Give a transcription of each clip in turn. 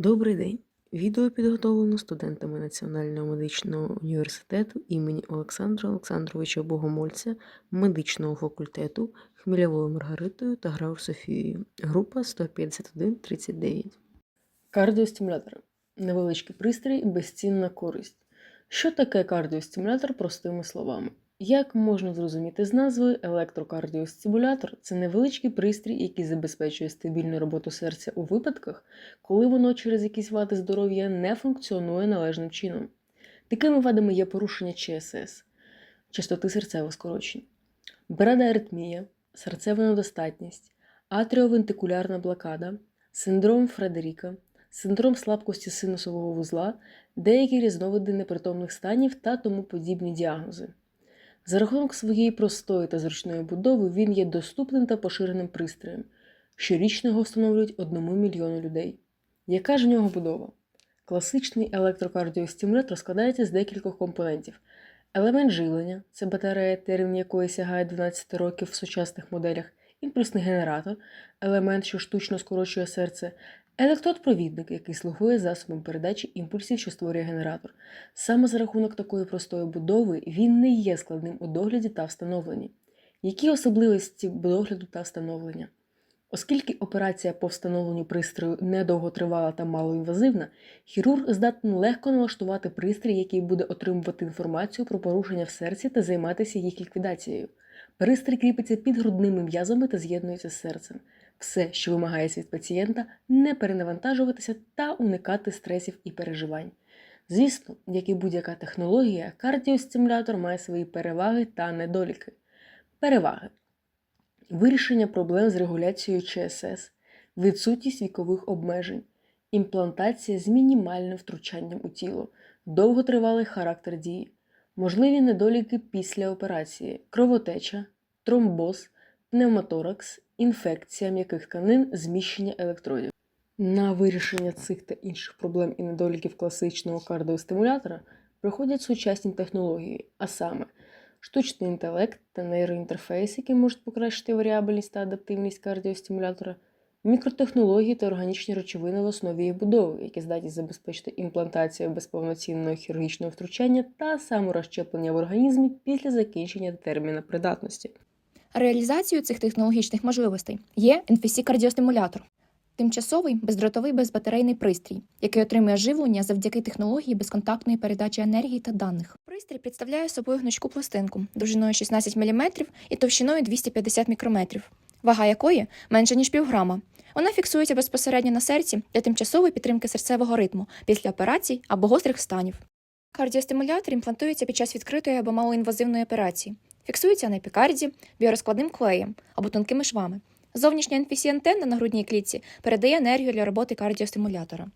Добрий день! Відео підготовлено студентами Національного медичного університету імені Олександра Олександровича Богомольця медичного факультету Хмільовою Маргаритою та Граур Софією. Група 15139. Кардіостимулятори. Невеличкий пристрій, безцінна користь. Що таке кардіостимулятор простими словами? Як можна зрозуміти з назви, електрокардіостимулятор це невеличкий пристрій, який забезпечує стабільну роботу серця у випадках, коли воно через якісь вади здоров'я не функціонує належним чином. Такими вадами є порушення ЧСС, частоти серцевих скорочень, брадоаритмія, серцева недостатність, атріовентикулярна блокада, синдром Фредеріка, синдром слабкості синусового вузла, деякі різновиди непритомних станів та тому подібні діагнози. За рахунок своєї простої та зручної будови він є доступним та поширеним пристроєм. Щорічно його встановлюють одному мільйону людей. Яка ж в нього будова? Класичний електрокардіостимулятор складається з декількох компонентів. Елемент живлення це батарея, термін якої сягає 12 років в сучасних моделях, імпульсний генератор, елемент, що штучно скорочує серце, електрод-провідник, який слугує засобом передачі імпульсів, що створює генератор. Саме за рахунок такої простої будови він не є складним у догляді та встановленні. Які особливості догляду та встановлення? Оскільки операція по встановленню пристрою недовготривала та малоінвазивна, хірург здатний легко налаштувати пристрій, який буде отримувати інформацію про порушення в серці та займатися їх ліквідацією. Пристрій кріпиться під грудними м'язами та з'єднується з серцем. Все, що вимагається від пацієнта, не перенавантажуватися та уникати стресів і переживань. Звісно, як і будь-яка технологія, кардіостимулятор має свої переваги та недоліки. Переваги вирішення проблем з регуляцією ЧСС, відсутність вікових обмежень, імплантація з мінімальним втручанням у тіло, довготривалий характер дії, можливі недоліки після операції, кровотеча, тромбоз, пневмоторакс, інфекція м'яких тканин, зміщення електродів. На вирішення цих та інших проблем і недоліків класичного кардіостимулятора приходять сучасні технології, а саме штучний інтелект та нейроінтерфейс, які можуть покращити варіабельність та адаптивність кардіостимулятора, мікротехнології та органічні речовини в основі їх будови, які здатні забезпечити імплантацію без повноцінного хірургічного втручання та саморозщеплення в організмі після закінчення терміна придатності. Реалізацією цих технологічних можливостей є NFC-кардіостимулятор – тимчасовий бездротовий безбатерейний пристрій, який отримує живлення завдяки технології безконтактної передачі енергії та даних. Пристрій представляє собою гнучку пластинку довжиною 16 мм і товщиною 250 мікрометрів, вага якої менше ніж півграма. Вона фіксується безпосередньо на серці для тимчасової підтримки серцевого ритму після операцій або гострих станів. Кардіостимулятор імплантується під час відкритої або малоінвазивної операції. Фіксується на епікарді, біорозкладним клеєм або тонкими швами. Зовнішня NFC-антенна на грудній клітці передає енергію для роботи кардіостимулятора.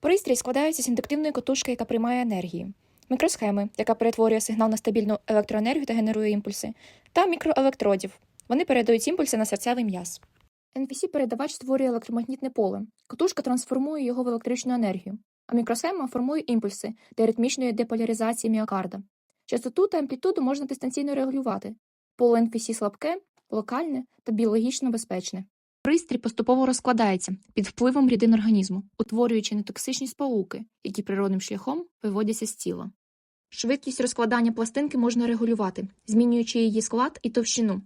Пристрій складається з індуктивної котушки, яка приймає енергію, мікросхеми, яка перетворює сигнал на стабільну електроенергію та генерує імпульси, та мікроелектродів. Вони передають імпульси на серцевий м'яз. NFC-передавач створює електромагнітне поле. Котушка трансформує його в електричну енергію, а мікросхема формує імпульси для ритмічної деполяризації міокарда. Частоту та амплітуду можна дистанційно регулювати. Поле NFC слабке, локальне та біологічно безпечне. Пристрій поступово розкладається під впливом рідин організму, утворюючи нетоксичні сполуки, які природним шляхом виводяться з тіла. Швидкість розкладання пластинки можна регулювати, змінюючи її склад і товщину.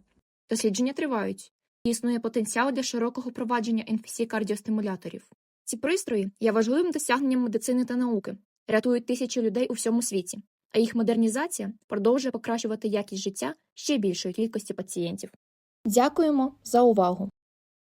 Дослідження тривають. Існує потенціал для широкого провадження NFC-кардіостимуляторів. Ці пристрої є важливим досягненням медицини та науки, рятують тисячі людей у всьому світі, а їх модернізація продовжує покращувати якість життя ще більшої кількості пацієнтів. Дякуємо за увагу!